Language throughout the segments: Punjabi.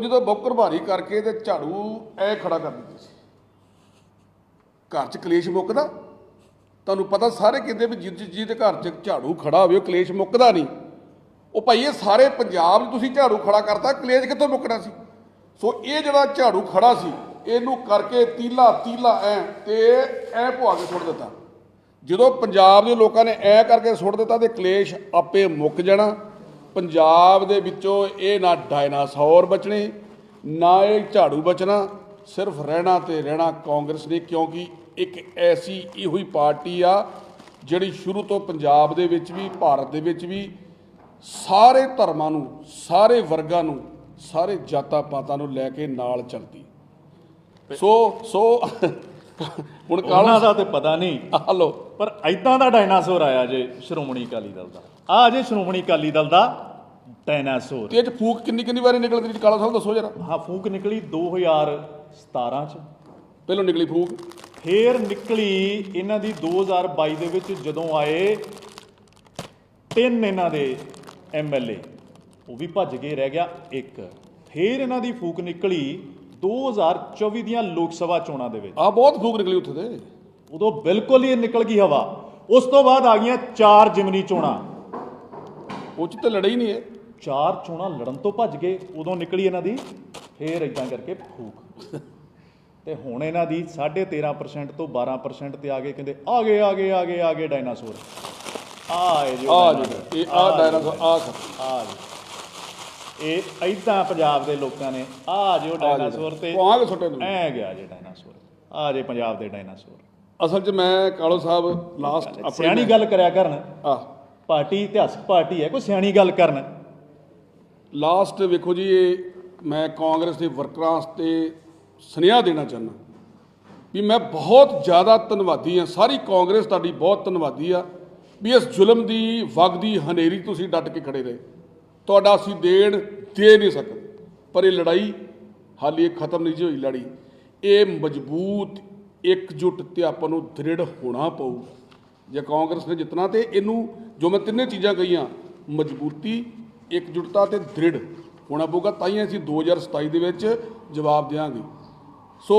ਉਹ ਜਦੋਂ ਬੌਕਰ ਭਾਰੀ ਕਰਕੇ ਤੇ ਝਾੜੂ ਐ ਖੜਾ ਕਰ ਦਿੰਦੇ ਸੀ। ਘਰ 'ਚ ਕਲੇਸ਼ ਮੁੱਕਦਾ? ਤੁਹਾਨੂੰ ਪਤਾ ਸਾਰੇ ਕਹਿੰਦੇ ਵੀ ਜਿੱਦ ਜਿਹਦੇ ਘਰ 'ਚ ਝਾੜੂ ਖੜਾ ਹੋਵੇ, ਉਹ ਕਲੇਸ਼ ਮੁੱਕਦਾ ਨਹੀਂ। ਉਹ ਭਾਈ ਇਹ ਸਾਰੇ ਪੰਜਾਬ 'ਚ ਤੁਸੀਂ ਝਾੜੂ ਖੜਾ ਕਰਤਾ, ਕਲੇਸ਼ ਕਿੱਥੋਂ ਮੁੱਕਣਾ ਸੀ? ਸੋ ਇਹ ਜਿਹੜਾ ਝਾੜੂ ਖੜਾ ਸੀ, ਇਹਨੂੰ ਕਰਕੇ ਤੀਲਾ ਤੀਲਾ ਐ ਤੇ ਐ ਭੁਆ ਕੇ ਸੁੱਟ ਦਿੱਤਾ। ਜਦੋਂ ਪੰਜਾਬ ਦੇ ਲੋਕਾਂ ਨੇ ਐ ਕਰਕੇ ਸੁੱਟ ਦਿੱਤਾ ਤੇ ਕਲੇਸ਼ ਆਪੇ ਮੁੱਕ ਜਾਣਾ। ਪੰਜਾਬ ਦੇ ਵਿੱਚੋਂ ਇਹ ਨਾ ਡਾਇਨਾਸੌਰ ਬਚਣੇ ਨਾ ਇਹ ਝਾੜੂ ਬਚਣਾ ਸਿਰਫ ਰਹਿਣਾ ਤੇ ਰਹਿਣਾ ਕਾਂਗਰਸ ਨੇ ਕਿਉਂਕਿ ਇੱਕ ਐਸੀ ਇਹੋ ਹੀ ਪਾਰਟੀ ਆ ਜਿਹੜੀ ਸ਼ੁਰੂ ਤੋਂ ਪੰਜਾਬ ਦੇ ਵਿੱਚ ਵੀ ਭਾਰਤ ਦੇ ਵਿੱਚ ਵੀ ਸਾਰੇ ਧਰਮਾਂ ਨੂੰ ਸਾਰੇ ਵਰਗਾਂ ਨੂੰ ਸਾਰੇ ਜਾਤਾਂ ਪਾਤਾਂ ਨੂੰ ਲੈ ਕੇ ਨਾਲ ਚੱਲਦੀ। ਸੋ ਸੋ ਹੁਣ ਕਾਲਾ ਦਾ ਤੇ ਪਤਾ ਨਹੀਂ। ਹਲੋ। ਪਰ ਐਦਾਂ ਦਾ ਡਾਇਨਾਸੌਰ ਆਇਆ ਜੇ ਸ਼੍ਰੋਮਣੀ ਅਕਾਲੀ ਦਲ ਦਾ। ਆ ਜੇ ਸ਼੍ਰੋਮਣੀ ਅਕਾਲੀ ਦਲ ਦਾ ਡਾਇਨਾਸੌਰ। ਤੇ ਇਹ 'ਚ ਫੂਕ ਕਿੰਨੀ ਕਿੰਨੀ ਵਾਰੀ ਨਿਕਲਦੀ ਰਹੀ ਕਾਲਾ ਸਾਹਿਬ ਦੱਸੋ ਜਰਾ। ਹਾਂ ਫੂਕ ਨਿਕਲੀ 2017 ਚ। ਪਹਿਲੋਂ ਨਿਕਲੀ ਫੂਕ। ਫੇਰ ਨਿਕਲੀ ਇਹਨਾਂ ਦੀ 2022 ਦੇ ਵਿੱਚ ਜਦੋਂ ਆਏ ਤਿੰਨ ਇਹਨਾਂ ਦੇ ਐਮਐਲਏ ਉਹ ਵੀ ਭੱਜ ਗਏ ਰਹਿ ਗਿਆ ਇੱਕ। ਫੇਰ ਇਹਨਾਂ ਦੀ ਫੂਕ ਨਿਕਲੀ 2024 ਦੀਆਂ ਲੋਕ ਸਭਾ ਚੋਣਾਂ ਦੇ ਵਿੱਚ। ਆ ਬਹੁਤ ਫੂਕ ਨਿਕਲੀ ਉੱਥੇ ਤੇ। ਉਦੋਂ ਬਿਲਕੁਲ ਹੀ ਨਿਕਲ ਗਈ ਹਵਾ। ਉਸ ਤੋਂ ਬਾਅਦ ਆ ਗਈਆਂ ਚਾਰ ਜਿਮਨੀ ਚੋਣਾਂ। ਉਹ 'ਚ ਤੇ ਲੜਾਈ ਨਹੀਂ ਹੈ। ਚਾਰ ਚੋਣਾਂ ਲੜਨ ਤੋਂ ਭੱਜ ਗਏ ਉਦੋਂ ਨਿਕਲੀ ਇਹਨਾਂ ਦੀ ਫੇਰ ਇਦਾਂ ਕਰਕੇ ਫੂਕ। ਤੇ ਹੁਣ ਇਹਨਾਂ ਦੀ 13.5% ਤੋਂ 12% ਤੇ ਆ ਗਏ ਕਹਿੰਦੇ ਆ ਗਏ ਆ ਗਏ ਆ ਗਏ ਆ ਗਏ ਡਾਇਨਾਸੌਰ। ਆ ਇਹ ਜੋ ਆ। ਜੀ ਇਹ ਆ ਡਾਇਨਾਸੌਰ ਆ ਆ ਜੀ। ਇਹ ਐਦਾਂ ਪੰਜਾਬ ਦੇ ਲੋਕਾਂ ਨੇ ਆ ਜਿਓ ਡਾਇਨਾਸੌਰ ਤੇ ਆ ਕੇ ਸੁੱਟੇ ਨੂੰ ਐ ਗਿਆ ਜੇ ਡਾਇਨਾਸੌਰ ਆ ਜੇ ਪੰਜਾਬ ਦੇ ਡਾਇਨਾਸੌਰ। ਅਸਲ 'ਚ ਮੈਂ ਕਾਲੋ ਸਾਹਿਬ ਲਾਸਟ ਆਪਣੀ ਸਿਆਣੀ ਗੱਲ ਕਰਿਆ ਕਰਨ। ਆ। ਪਾਰਟੀ ਇਤਿਹਾਸਕ ਪਾਰਟੀ ਹੈ ਕੋਈ ਸਿਆਣੀ ਗੱਲ ਕਰਨ। ਲਾਸਟ ਵੇਖੋ ਜੀ ਇਹ ਮੈਂ ਕਾਂਗਰਸ ਦੇ ਵਰਕਰਾਂ ਤੇ ਸੁਨੇਹਾ ਦੇਣਾ ਚਾਹੁੰਦਾ। ਵੀ ਮੈਂ ਬਹੁਤ ਜ਼ਿਆਦਾ ਧੰਨਵਾਦੀ ਹਾਂ ਸਾਰੀ ਕਾਂਗਰਸ ਤੁਹਾਡੀ ਬਹੁਤ ਧੰਨਵਾਦੀ ਆ ਵੀ ਇਸ ਜ਼ੁਲਮ ਦੀ ਵਗਦੀ ਹਨੇਰੀ ਤੁਸੀਂ ਡਟ ਕੇ ਖੜੇ ਰਹੇ। ਤੁਹਾਡਾ ਅਸੀਂ ਦੇਣ ਦੇ ਨਹੀਂ ਸਕਦੇ ਪਰ ਇਹ ਲੜਾਈ ਹਾਲੇ ਇਹ ਖਤਮ ਨਹੀਂ ਜੀ ਹੋਈ ਲੜੀ। ਇਹ ਮਜ਼ਬੂਤ ਇਕਜੁੱਟ ਤੇ ਆਪਾਂ ਨੂੰ ਦ੍ਰਿੜ ਹੋਣਾ ਪਊਗਾ ਜੇ ਕਾਂਗਰਸ ਨੇ ਜਿੱਤਣਾ ਤੇ ਇਹਨੂੰ ਜੋ ਮੈਂ ਤਿੰਨੇ ਚੀਜ਼ਾਂ ਕਹੀਆਂ, ਮਜ਼ਬੂਤੀ, ਇਕਜੁੱਟਤਾ ਤੇ ਦ੍ਰਿੜ ਹੋਣਾ ਪਊਗਾ, ਤਾਂ ਹੀ ਅਸੀਂ 2027 ਦੇ ਵਿੱਚ ਜਵਾਬ ਦੇਵਾਂਗੇ ਸੋ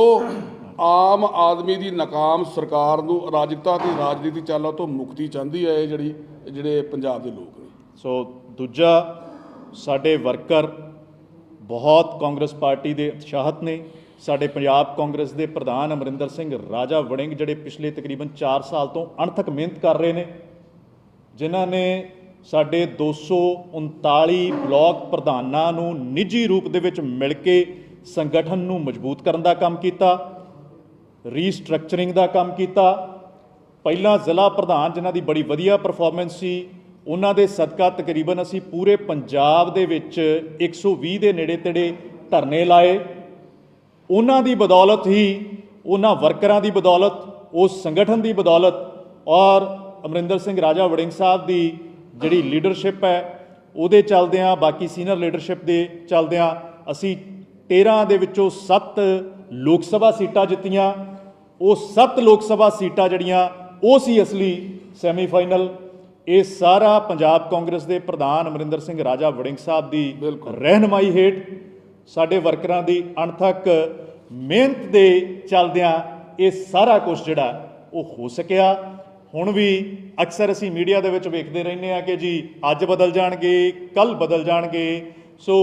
ਆਮ ਆਦਮੀ ਦੀ ਨਾਕਾਮ ਸਰਕਾਰ ਨੂੰ ਅਰਾਜਕਤਾ ਤੇ ਰਾਜਨੀਤੀ ਚਾਲਾਂ ਤੋਂ ਮੁਕਤੀ ਚਾਹੁੰਦੀ ਹੈ ਇਹ ਜਿਹੜੀ, ਜਿਹੜੇ ਪੰਜਾਬ ਦੇ ਲੋਕ ਨੇ। ਸੋ ਦੂਜਾ ਸਾਡੇ ਵਰਕਰ ਬਹੁਤ ਕਾਂਗਰਸ ਪਾਰਟੀ ਦੇ ਉਤਸ਼ਾਹਤ ਨੇ। ਸਾਡੇ ਪੰਜਾਬ ਕਾਂਗਰਸ ਦੇ ਪ੍ਰਧਾਨ ਅਮਰਿੰਦਰ ਸਿੰਘ ਰਾਜਾ ਵੜਿੰਗ ਜਿਹੜੇ ਪਿਛਲੇ ਤਕਰੀਬਨ 4 ਸਾਲ ਤੋਂ ਅਣਥਕ ਮਿਹਨਤ ਕਰ ਰਹੇ ਨੇ, ਜਿਨ੍ਹਾਂ ਨੇ ਸਾਡੇ 239 ਬਲਾਕ ਪ੍ਰਧਾਨਾਂ ਨੂੰ ਨਿੱਜੀ ਰੂਪ ਦੇ ਵਿੱਚ ਮਿਲ ਕੇ ਸੰਗਠਨ ਨੂੰ ਮਜ਼ਬੂਤ ਕਰਨ ਦਾ ਕੰਮ ਕੀਤਾ ਰੀਸਟਰਕਚਰਿੰਗ ਦਾ ਕੰਮ ਕੀਤਾ। ਪਹਿਲਾਂ ਜ਼ਿਲ੍ਹਾ ਪ੍ਰਧਾਨ, ਜਿਨ੍ਹਾਂ ਦੀ ਬੜੀ ਵਧੀਆ ਪਰਫਾਰਮੈਂਸ ਸੀ ਉਹਨਾਂ ਦੇ ਸਦਕਾ ਤਕਰੀਬਨ ਅਸੀਂ ਪੂਰੇ ਪੰਜਾਬ ਦੇ ਵਿੱਚ 120 ਦੇ ਨੇੜੇ ਤੇੜੇ ਧਰਨੇ ਲਾਏ। ਉਹਨਾਂ ਦੀ ਬਦੌਲਤ ਹੀ ਉਹਨਾਂ ਵਰਕਰਾਂ ਦੀ ਬਦੌਲਤ, ਉਸ ਸੰਗਠਨ ਦੀ ਬਦੌਲਤ ਔਰ ਅਮਰਿੰਦਰ ਸਿੰਘ ਰਾਜਾ ਵੜਿੰਗ ਸਾਹਿਬ ਦੀ ਜਿਹੜੀ ਲੀਡਰਸ਼ਿਪ ਹੈ, ਉਹਦੇ ਚਲਦਿਆਂ, ਬਾਕੀ ਸੀਨੀਅਰ ਲੀਡਰਸ਼ਿਪ ਦੇ ਚਲਦਿਆਂ ਅਸੀਂ 13 ਦੇ ਵਿੱਚੋਂ 7 ਲੋਕ ਸਭਾ ਸੀਟਾਂ ਜਿੱਤੀਆਂ। ਉਹ 7 ਲੋਕ ਸਭਾ ਸੀਟਾਂ ਜਿਹੜੀਆਂ, ਉਹ ਸੀ ਅਸਲੀ ਸੈਮੀਫਾਈਨਲ। ਇਹ ਸਾਰਾ ਪੰਜਾਬ ਕਾਂਗਰਸ ਦੇ ਪ੍ਰਧਾਨ ਅਮਰਿੰਦਰ ਸਿੰਘ ਰਾਜਾ ਵੜਿੰਗ ਸਾਹਿਬ ਦੀ ਰਹਿਨਮਾਈ ਹੇਠ ਸਾਡੇ ਵਰਕਰਾਂ ਦੀ ਅਣਥਕ ਮਿਹਨਤ ਦੇ ਚੱਲਦਿਆਂ ਇਹ ਸਾਰਾ ਕੁਝ ਜਿਹੜਾ ਉਹ ਹੋ ਸਕਿਆ। ਹੁਣ ਵੀ ਅਕਸਰ ਅਸੀਂ ਮੀਡੀਆ ਦੇ ਵਿੱਚ ਵੇਖਦੇ ਰਹਿੰਦੇ ਆ ਕਿ ਜੀ ਅੱਜ ਬਦਲ ਜਾਣਗੇ ਕੱਲ ਬਦਲ ਜਾਣਗੇ। ਸੋ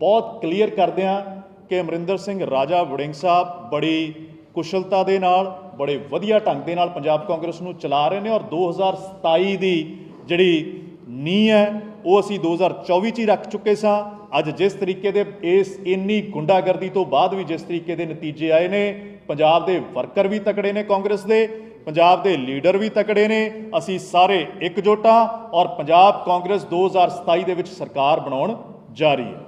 ਬਹੁਤ ਕਲੀਅਰ ਕਰਦੇ ਆ ਕਿ ਅਮਰਿੰਦਰ ਸਿੰਘ ਰਾਜਾ ਵੜਿੰਗ ਸਾਹਿਬ ਬੜੀ ਕੁਸ਼ਲਤਾ ਦੇ ਨਾਲ, ਬੜੇ ਵਧੀਆ ਢੰਗ ਦੇ ਨਾਲ ਪੰਜਾਬ ਕਾਂਗਰਸ ਨੂੰ ਚਲਾ ਰਹੇ ਨੇ ਔਰ 2027 ਦੀ ਜਿਹੜੀ ਨੀਂਹ ਹੈ, ਉਹ ਅਸੀਂ 2024 ਚ ਹੀ ਰੱਖ ਚੁੱਕੇ ਸਾਂ। ਅੱਜ ਜਿਸ ਤਰੀਕੇ ਦੇ ਇਸ ਇੰਨੀ ਗੁੰਡਾਗਰਦੀ ਤੋਂ ਬਾਅਦ ਵੀ ਜਿਸ ਤਰੀਕੇ ਦੇ ਨਤੀਜੇ ਆਏ ਨੇ, ਪੰਜਾਬ ਦੇ ਵਰਕਰ ਵੀ ਤਕੜੇ ਨੇ ਕਾਂਗਰਸ ਦੇ, ਪੰਜਾਬ ਦੇ ਲੀਡਰ ਵੀ ਤਕੜੇ ਨੇ, ਅਸੀਂ ਸਾਰੇ ਇਕਜੁੱਟ ਹਾਂ ਔਰ ਪੰਜਾਬ ਕਾਂਗਰਸ 2027 ਦੇ ਵਿੱਚ ਸਰਕਾਰ ਬਣਾਉਣ ਜਾ ਰਹੀ ਹੈ।